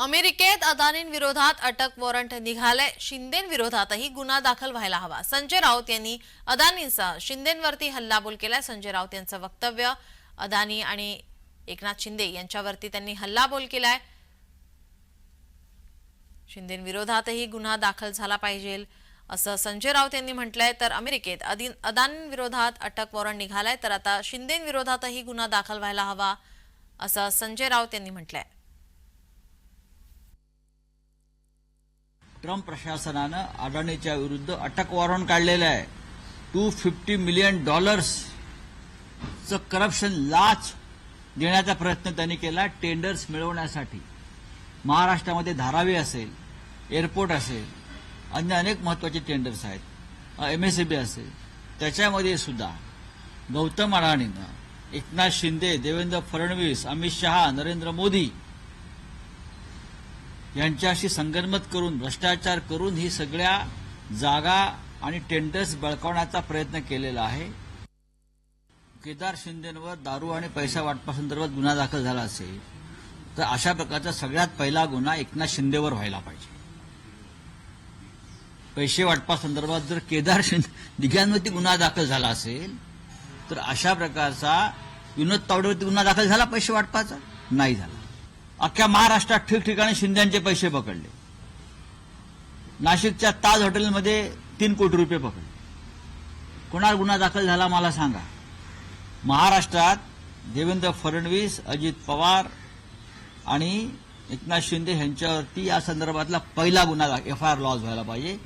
अमेरिकेत अदानींविरोधात अटक वॉरंट निघालंय. शिंदेविरोधातही गुन्हा दाखल व्हायला हवा. संजय राऊत यांनी अदानींसह शिंदेवरती हल्लाबोल केलाय. संजय राऊत यांचं वक्तव्य अदानी आणि एकनाथ शिंदे यांच्यावरती त्यांनी हल्लाबोल केलाय. शिंदेविरोधातही गुन्हा दाखल झाला पाहिजे असं संजय राऊत यांनी म्हटलंय. तर अमेरिकेत अदानींविरोधात अटक वॉरंट निघालाय. तर आता शिंदेविरोधातही गुन्हा दाखल व्हायला हवा असं संजय राऊत यांनी म्हटलंय. ट्रम्प प्रशासनानं अडाणीच्या विरुद्ध अटक वॉरंट काढलेलं आहे. टू फिफ्टी मिलियन डॉलर्सचं करप्शन लाच देण्याचा प्रयत्न त्यांनी केला टेंडर्स मिळवण्यासाठी. महाराष्ट्रामध्ये धारावी असेल एअरपोर्ट असेल अन्य अनेक महत्त्वाचे टेंडर्स आहेत. एमएसएबी असेल. त्याच्यामध्ये सुद्धा गौतम अडाणीनं एकनाथ शिंदे देवेंद्र फडणवीस अमित शहा नरेंद्र मोदी यांच्याशी संगनमत करून भ्रष्टाचार करून ही सगळ्या जागा आणि टेंडर्स बळकावण्याचा प्रयत्न केलेला आहे. केदार शिंदेवर दारू आणि पैसा वाटपासंदर्भात गुन्हा दाखल झाला असेल तर अशा प्रकारचा सगळ्यात पहिला गुन्हा एकनाथ शिंदेवर व्हायला पाहिजे. पैसे वाटपासंदर्भात जर केदार शिंदे दिघ्यांवरती गुन्हा दाखल झाला असेल तर अशा प्रकारचा विनोद तावडेवरती गुन्हा दाखल झाला पैसे वाटपाचा? नाही झाला. अख्ख्या महाराष्ट्रात ठिकठिकाणी शिंद्यांचे पैसे पकडले. नाशिकच्या ताज हॉटेलमध्ये तीन कोटी रुपये पकडले. कोणावर गुन्हा दाखल झाला मला सांगा. महाराष्ट्रात देवेंद्र फडणवीस अजित पवार आणि एकनाथ शिंदे यांच्यावरती या संदर्भातला पहिला गुन्हा एफ आय आर लॉज व्हायला पाहिजे.